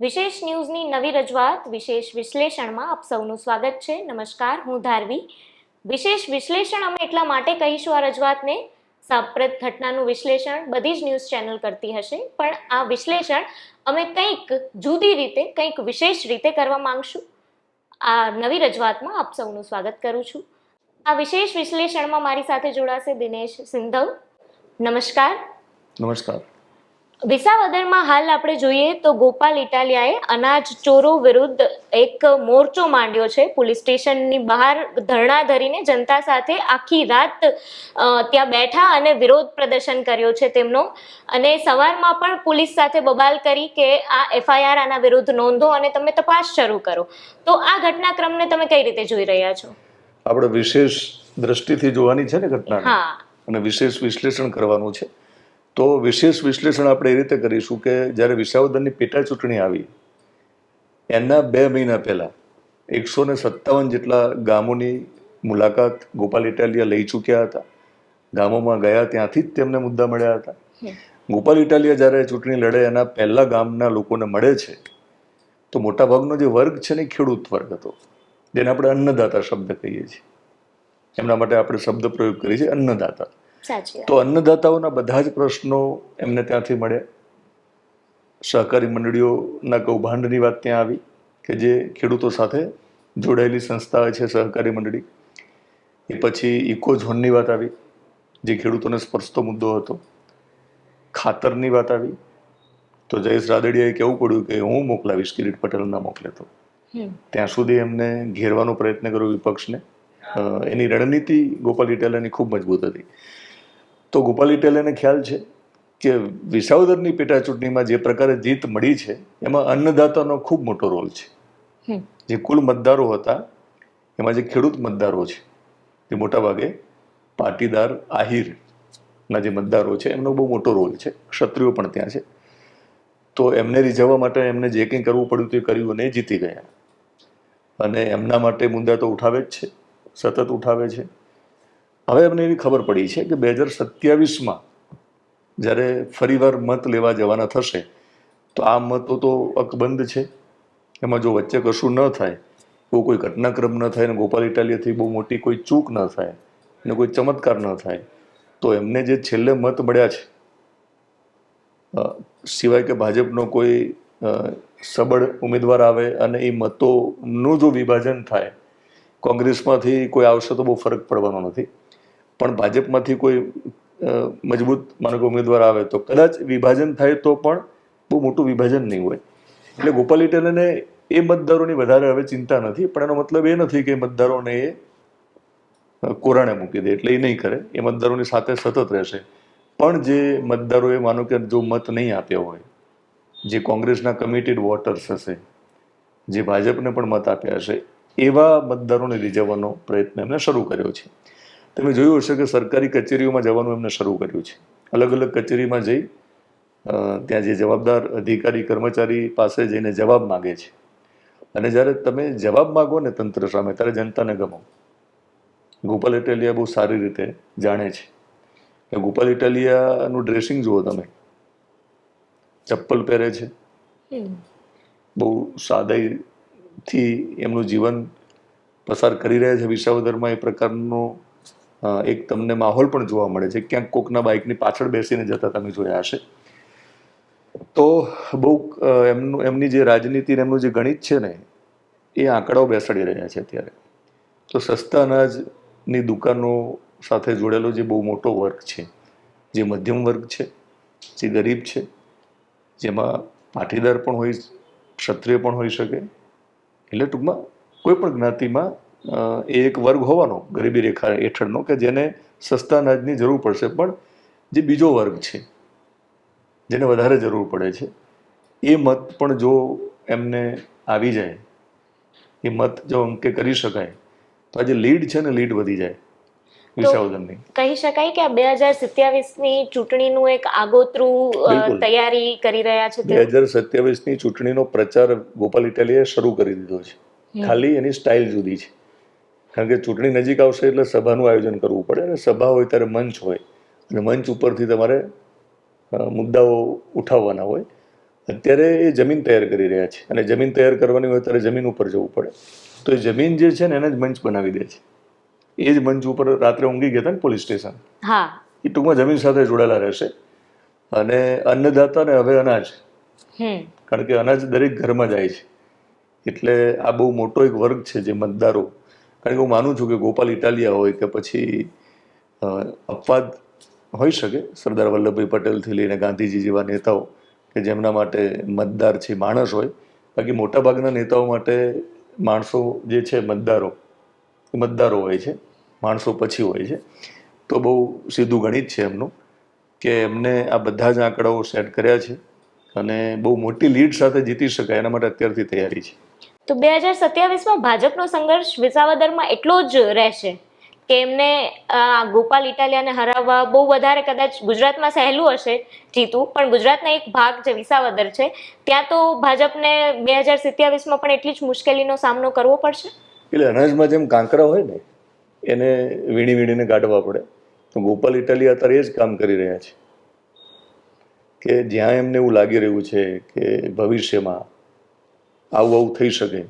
વિશેષ ન્યૂઝની નવી રજૂઆત વિશેષ વિશ્લેષણમાં આપ સૌનું સ્વાગત છે. નમસ્કાર, હું ધારવી. વિશેષ વિશ્લેષણ અમે એટલા માટે કહીશું આ રજૂઆતને, સાંપ્રત ઘટનાનું વિશ્લેષણ બધી જ ન્યૂઝ ચેનલ કરતી હશે, પણ આ વિશ્લેષણ અમે કંઈક જુદી રીતે, કંઈક વિશેષ રીતે કરવા માંગશું. આ નવી રજૂઆતમાં આપ સૌનું સ્વાગત કરું છું. આ વિશેષ વિશ્લેષણમાં મારી સાથે જોડાશે દિનેશ સિંધવ. નમસ્કાર. નમસ્કાર. વિસાવદરમાં હાલ આપણે જોઈએ તો ગોપાલ ઇટાલિયાએ અનાજ ચોરો વિરુદ્ધ એક મોરચો માંડ્યો છે. પોલીસ સ્ટેશનની બહાર ધરણા ધરીને જનતા સાથે આખી રાત ત્યાં બેઠા અને વિરોધ પ્રદર્શન કર્યો છે તેમનો. અને સવારમાં પણ પોલીસ સાથે બબાલ કરી કે આ એફઆઈઆર આના વિરુદ્ધ નોંધો અને તમે તપાસ શરૂ કરો. તો આ ઘટનાક્રમને તમે કઈ રીતે જોઈ રહ્યા છો? આપણે વિશેષ દ્રષ્ટિથી જોવાની છે ને ઘટના હા. અને વિશેષ વિશ્લેષણ કરવાનું છે? તો વિશેષ વિશ્લેષણ આપણે એ રીતે કરીશું કે જ્યારે વિસાવદરની પેટા ચૂંટણી આવી એના બે મહિના પહેલાં એકસો ને સત્તાવન જેટલા ગામોની મુલાકાત ગોપાલ ઇટાલિયા લઈ ચૂક્યા હતા. ગામોમાં ગયા ત્યાંથી જ તેમને મુદ્દા મળ્યા હતા. ગોપાલ ઇટાલિયા જ્યારે ચૂંટણી લડે એના પહેલા ગામના લોકોને મળે છે તો મોટાભાગનો જે વર્ગ છે ને ખેડૂત વર્ગ હતો. જેને આપણે અન્નદાતા શબ્દ કહીએ છીએ. એમના માટે આપણે શબ્દ પ્રયોગ કરીએ છીએ અન્નદાતા. તો અન્નદાતાઓના બધા જ પ્રશ્નો એમને ત્યાંથી મળ્યા. સહકારી મંડળીઓના કૌભાંડની વાત ત્યાં આવી કે જે ખેડૂતો સાથે જોડાયેલી સંસ્થા છે સહકારી મંડળી. એ પછી ઇકો ઝોનની વાત આવી જે ખેડૂતોને સ્પર્શતો મુદ્દો હતો. ખાતરની વાત આવી. તો જયેશ રાદડિયાએ કહેવું પડ્યું કે હું મોકલાવીશ કિરીટ પટેલ ના મોકલે તો. ત્યાં સુધી એમને ઘેરવાનો પ્રયત્ન કર્યો વિપક્ષને. એની રણનીતિ ગોપાલ ઇટાલિયાની ખૂબ મજબૂત હતી. તો ગોપાલ ઇટાલિયાને ખ્યાલ છે કે વિસાવદરની પેટા ચૂંટણીમાં જે પ્રકારે જીત મળી છે એમાં અન્નદાતાનો ખૂબ મોટો રોલ છે. જે કુલ મતદારો હતા એમાં જે ખેડૂત મતદારો છે તે મોટાભાગે પાટીદાર આહિરના જે મતદારો છે એમનો બહુ મોટો રોલ છે. ક્ષત્રિયો પણ ત્યાં છે. તો એમને રીઝવવા માટે એમને જે કંઈ કરવું પડ્યું તે કર્યું અને જીતી ગયા. અને એમના માટે મુદ્દા તો ઉઠાવે જ છે સતત ઉઠાવે છે. હવે એમને એવી ખબર પડી છે કે બે હજાર સત્યાવીસમાં જ્યારે ફરીવાર મત લેવા જવાના થશે, તો આ મતો તો અકબંધ છે. એમાં જો વચ્ચે કશું ન થાય, એવો કોઈ ઘટનાક્રમ ન થાય, ને ગોપાલ ઇટાલિયાથી બહુ મોટી કોઈ ચૂક ન થાય, ને કોઈ ચમત્કાર ન થાય, તો એમને જે છેલ્લે મત મળ્યા છે સિવાય કે ભાજપનો કોઈ સબળ ઉમેદવાર આવે અને એ મતોનું જો વિભાજન થાય, કોંગ્રેસમાંથી કોઈ આવશે તો બહુ ફરક પડવાનો નથી. પણ ભાજપમાંથી કોઈ મજબૂત માનો કે ઉમેદવાર આવે તો કદાચ વિભાજન થાય તો પણ બહુ મોટું વિભાજન નહીં હોય. એટલે ગોપાલ ઇટાલિયાને એ મતદારોની વધારે હવે ચિંતા નથી, પણ એનો મતલબ એ નથી કે મતદારોને એ કોરાણે મૂકી દે, એટલે એ નહીં કરે. એ મતદારોની સાથે સતત રહેશે. પણ જે મતદારોએ માનો કે જો મત નહીં આપ્યો હોય, જે કોંગ્રેસના કમિટેડ વોટર્સ હશે, જે ભાજપને પણ મત આપ્યા હશે, એવા મતદારોને રીઝવવાનો પ્રયત્ન એમણે શરૂ કર્યો છે. તમે જોયું હશે કે સરકારી કચેરીઓમાં જવાનું એમને શરૂ કર્યું છે. અલગ અલગ કચેરીમાં જઈ ત્યાં જે જવાબદાર અધિકારી કર્મચારી પાસે જઈને જવાબ માગે છે. અને જ્યારે તમે જવાબ માગો ને તંત્ર સામે ત્યારે જનતાને ગમો. ગોપાલ ઇટાલિયા બહુ સારી રીતે જાણે છે. કે ગોપાલ ઇટાલિયાનું ડ્રેસિંગ જુઓ તમે. ચપ્પલ પહેરે છે. બહુ સાદાઈથી એમનું જીવન પસાર કરી રહ્યા છે. વિસાવદરમાં એ પ્રકારનો એક તમને માહોલ પણ જોવા મળે છે ક્યાંક કોકના બાઇકની પાછળ બેસીને જતા તમે જોયા હશે. તો બહુ એમનું, એમની જે રાજનીતિ ને એમનું જે ગણિત છે ને, એ આંકડાઓ બેસાડી રહ્યા છે અત્યારે. તો સસ્તા અનાજની દુકાનો સાથે જોડેલો જે બહુ મોટો વર્ગ છે, જે મધ્યમ વર્ગ છે, જે ગરીબ છે, જેમાં પાટીદાર પણ હોય, ક્ષત્રિય પણ હોઈ શકે, એટલે ટૂંકમાં કોઈ પણ જ્ઞાતિમાં એ એક વર્ગ હોવાનો ગરીબી રેખા હેઠળનો કે જેને સસ્તા અનાજની જરૂર પડશે. પણ જે બીજો વર્ગ છે જેને વધારે જરૂર પડે છે એ મત પણ જો એમને આવી જાય એ મત જો અંકે કરી શકાય તો આ જે લીડ છે ને લીડ વધી જાય. કહી શકાય કે આ બે હજાર સત્યાવીસની ચૂંટણીનું એક આગોતરું તૈયારી કરી રહ્યા છે બે હજાર સત્યાવીસની ચૂંટણીનો પ્રચાર ગોપાલ ઇટાલીએ શરૂ કરી દીધો છે. ખાલી એની સ્ટાઇલ જુદી છે. કારણ કે ચૂંટણી નજીક આવશે એટલે સભાનું આયોજન કરવું પડે અને સભા હોય ત્યારે મંચ હોય. અને મંચ ઉપરથી તમારે મુદ્દાઓ ઉઠાવવાના હોય. અત્યારે એ જમીન તૈયાર કરી રહ્યા છે. અને જમીન તૈયાર કરવાની હોય ત્યારે જમીન ઉપર જવું પડે. તો એ જમીન જે છે ને એને જ મંચ બનાવી દે છે. એ જ મંચ ઉપર રાત્રે ઊંઘી ગયા હતા ને પોલીસ સ્ટેશન. હા. એ ટૂંકમાં જમીન સાથે જોડાયેલા રહેશે. અને અન્નદાતા ને હવે અનાજ. કારણ કે અનાજ દરેક ઘરમાં જાય છે. એટલે આ બહુ મોટો એક વર્ગ છે જે મતદારો. કારણ કે હું માનું છું કે ગોપાલ ઇટાલિયા હોય કે પછી અપવાદ હોઈ શકે સરદાર વલ્લભભાઈ પટેલથી લઈને ગાંધીજી જેવા નેતાઓ કે જેમના માટે મતદાર છે માણસ હોય. બાકી મોટાભાગના નેતાઓ માટે માણસો જે છે મતદારો મતદારો હોય છે, માણસો પછી હોય છે. તો બહુ સીધું ગણિત છે એમનું કે એમને આ બધા જ આંકડાઓ સેટ કર્યા છે અને બહુ મોટી લીડ સાથે જીતી શકાય એના માટે અત્યારથી તૈયારી છે. તો બે હજાર સત્યાવીસમાં ભાજપનો સંઘર્ષ વિસાવદરમાં એટલો જ રહેશે કે એમને ગોપાલ ઇટાલિયાને હરાવવા બહુ વધારે કદાચ ગુજરાતમાં સહેલું હશે જીતું, પણ ગુજરાતના એક ભાગ જે વિસાવદર છે, ત્યાં તો ભાજપને બે હજાર સત્યાવીસમાં પણ એટલી જ મુશ્કેલીનો સામનો કરવો પડશે? એટલે અનાજમાં જેમ કાંકરા હોય ને, એને વીણી વીણીને કાઢવા પડે. તો ગોપાલ ઇટાલિયા અત્યારે એ જ કામ કરી રહ્યા છે કે જ્યાં એમને એવું લાગી રહ્યું છે કે ભવિષ્યમાં આવું આવું થઈ શકે.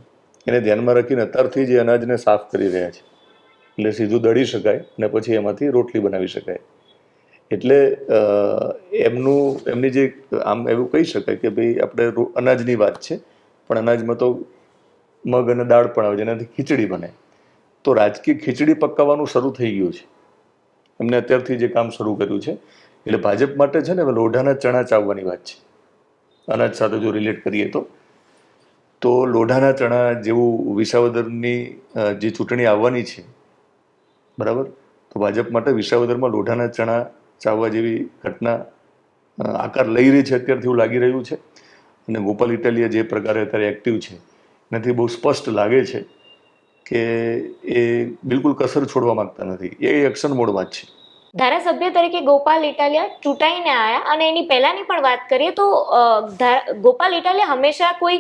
એને ધ્યાનમાં રાખીને અત્યારથી જ અનાજને સાફ કરી રહ્યા છે. એટલે સીધું દળી શકાય અને પછી એમાંથી રોટલી બનાવી શકાય. એટલે એમનું, એમની જે, આમ એવું કહી શકાય કે ભાઈ આપણે અનાજની વાત છે, પણ અનાજમાં તો મગ અને દાળ પણ આવે જેનાથી ખીચડી બને. તો રાજકીય ખીચડી પકાવવાનું શરૂ થઈ ગયું છે. એમને અત્યારથી જે કામ શરૂ કર્યું છે, એટલે ભાજપ માટે છે ને લોઢાના ચણા ચાવવાની વાત છે. અનાજ સાથે જો રિલેટ કરીએ તો. તો લોઢાના ચણા જેવું વિસાવદરની જે ચૂંટણી આવવાની છે, બરાબર? તો ભાજપ માટે વિસાવદરમાં લોઢાના ચણા ચાવવા જેવી ઘટના આકાર લઈ રહી છે અત્યારથી એવું લાગી રહ્યું છે. અને ગોપાલ ઇટાલિયા જે પ્રકારે અત્યારે એક્ટિવ છે, એનાથી બહુ સ્પષ્ટ લાગે છે કે એ બિલકુલ કસર છોડવા માંગતા નથી. એ એક્શન મોડમાં જ છે. ધારાસભ્ય તરીકે ગોપાલ ઇટાલિયા ચૂંટાઈને આવ્યા અને એની પહેલાની પણ વાત કરીએ તો ગોપાલ ઇટાલિયા હંમેશા કોઈ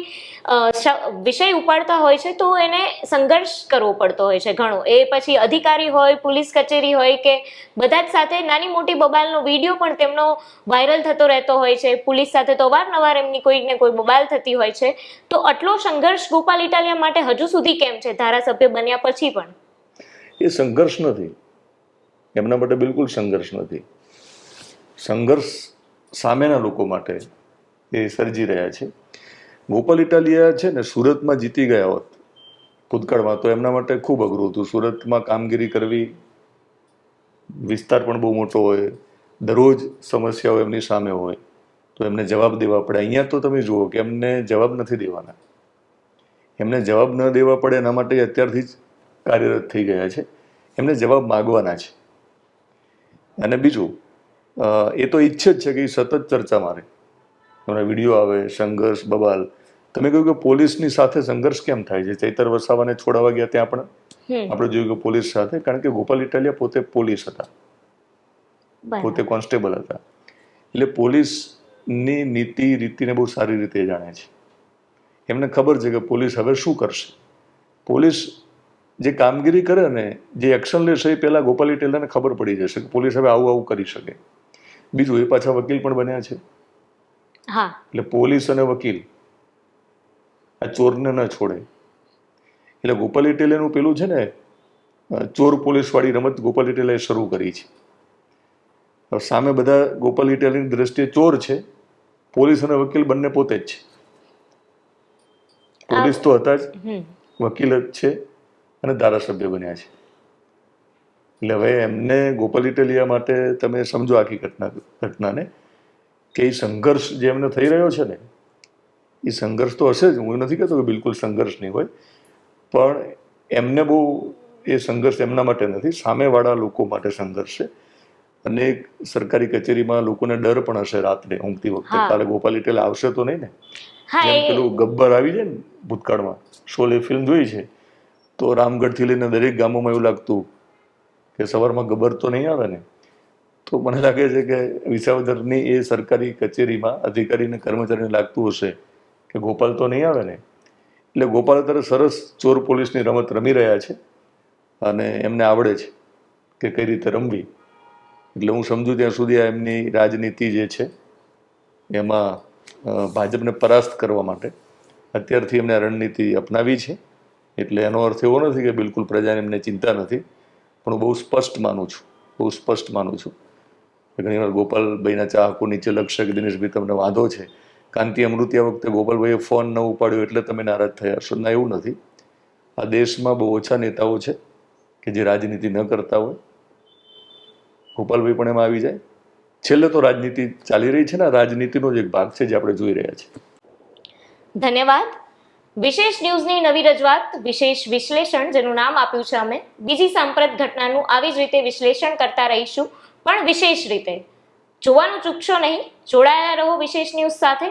વિષય ઉપાડતા હોય છે તો એને સંઘર્ષ કરવો પડતો હોય છે ઘણો. એ પછી અધિકારી હોય, પોલીસ કચેરી હોય કે બધા જ સાથે નાની મોટી બબાલનો વીડિયો પણ તેમનો વાયરલ થતો રહેતો હોય છે. પોલીસ સાથે તો વારનવાર એમની કોઈ ને કોઈ બબાલ થતી હોય છે. તો આટલો સંઘર્ષ ગોપાલ ઇટાલિયા માટે હજુ સુધી કેમ છે? ધારાસભ્ય બન્યા પછી પણ. એ સંઘર્ષ નથી. એમના માટે બિલકુલ સંઘર્ષ નથી. સંઘર્ષ સામેના લોકો માટે એ સર્જી રહ્યા છે. ગોપાલ ઇટાલિયા છે ને, સુરતમાં જીતી ગયા હોત ભૂતકાળમાં તો એમના માટે ખૂબ અઘરું હતું. સુરતમાં કામગીરી કરવી વિસ્તાર પણ બહુ મોટો હોય, દરરોજ સમસ્યાઓ એમની સામે હોય, તો એમને જવાબ દેવા પડે. અહીંયા તો તમે જુઓ કે એમને જવાબ નથી દેવાના. એમને જવાબ ન દેવા પડે એના માટે અત્યારથી જ કાર્યરત થઈ ગયા છે. એમને જવાબ માગવાના છે. અને બીજું એ તો ઈચ્છે જ છે કે એ સતત ચર્ચા મારે. તમને વીડિયો આવે સંઘર્ષ બબાલ. તમે કહ્યું કે પોલીસની સાથે સંઘર્ષ કેમ થાય છે? ચૈતર વસાવાને છોડાવા ગયા ત્યાં પણ આપણે જોયું કે પોલીસ સાથે કારણ કે ગોપાલ ઇટાલિયા પોતે પોલીસ હતા. પોતે કોન્સ્ટેબલ હતા. એટલે પોલીસની નીતિ રીતિને બહુ સારી રીતે જાણે છે. એમને ખબર છે કે પોલીસ હવે શું કરશે? પોલીસ જે કામગીરી કરે ને જે એક્શન લેશે એ પહેલાં ગોપાલી ટેલરને ખબર પડી જશે કે પોલીસ હવે આવું આવું કરી શકે. બીજું એ પાછા વકીલ પણ બન્યા છે. હા. એટલે પોલીસ અને વકીલ આ ચોરને ન છોડે. એટલે ગોપાલી ટેલેનું પેલું છે ને ચોર પોલીસવાળી રમત ગોપાલી ટેલે શરૂ કરી છે. સામે બધા ગોપાલી ટેલેની દ્રષ્ટિએ ચોર છે પોલીસ અને વકીલ બંને પોતે જ છે. પોલીસ તો હતા જ. વકીલ જ છે. અને ધારાસભ્ય બન્યા છે. એટલે હવે એમને ગોપાલ ઇટાલિયા માટે તમે સમજો આખી ઘટના ઘટનાને કે એ સંઘર્ષ જે એમને થઈ રહ્યો છે ને એ સંઘર્ષ તો હશે જ. હું નથી કહેતો કે બિલકુલ સંઘર્ષ નહીં હોય. પણ એમને બહુ એ સંઘર્ષ એમના માટે નથી. સામેવાળા લોકો માટે સંઘર્ષ છે. અને સરકારી કચેરીમાં લોકોને ડર પણ હશે રાત્રે ઊંઘતી વખતે. કાલે ગોપાલ આવશે તો નહીં ને? પેલું ગબ્બર આવી જાય ને ભૂતકાળમાં. શોલે ફિલ્મ જોઈ છે. તો રામગઢથી લઈને દરેક ગામોમાં એવું લાગતું કે સવારમાં ગબર તો નહીં આવે ને? તો મને લાગે છે કે વિસાવદરની એ સરકારી કચેરીમાં અધિકારીને કર્મચારીને લાગતું હશે કે ગોપાલ તો નહીં આવે ને? એટલે ગોપાલ અત્યારે સરસ ચોર પોલીસની રમત રમી રહ્યા છે અને એમને આવડે છે કે કઈ રીતે રમવી. એટલે હું સમજુ ત્યાં સુધી આ એમની રાજનીતિ જે છે એમાં ભાજપને પરાસ્ત કરવા માટે અત્યારથી એમને રણનીતિ અપનાવી છે. એટલે એનો અર્થ એવો નથી કે બિલકુલ પ્રજાને એમને ચિંતા નથી, પણ હું બહુ સ્પષ્ટ માનું છું, બહુ સ્પષ્ટ માનું છું. ઘણીવાર ગોપાલભાઈના ચાહકો નીચે લક્ષ્ય કે દિનેશભાઈ તમને વાંધો છે. કાંતિ આ વખતે ગોપાલભાઈએ ફોન ન ઉપાડ્યો એટલે તમે નારાજ થયા છો ના, એવું નથી. આ દેશમાં બહુ ઓછા નેતાઓ છે કે જે રાજનીતિ ન કરતા હોય. ગોપાલભાઈ પણ એમાં આવી જાય. છેલ્લે તો રાજનીતિ ચાલી રહી છે ને રાજનીતિનો જ એક ભાગ છે જે આપણે જોઈ રહ્યા છીએ. ધન્યવાદ. વિશેષ ન્યૂઝની નવી રજૂઆત, વિશેષ વિશ્લેષણ, જેનું નામ આપ્યું છે અમે. બીજી સાંપ્રત ઘટનાનું આવી જ રીતે વિશ્લેષણ કરતા રહીશું, પણ વિશેષ રીતે. જોવાનું ચૂકશો નહીં જોડાયેલા રહો વિશેષ ન્યૂઝ સાથે.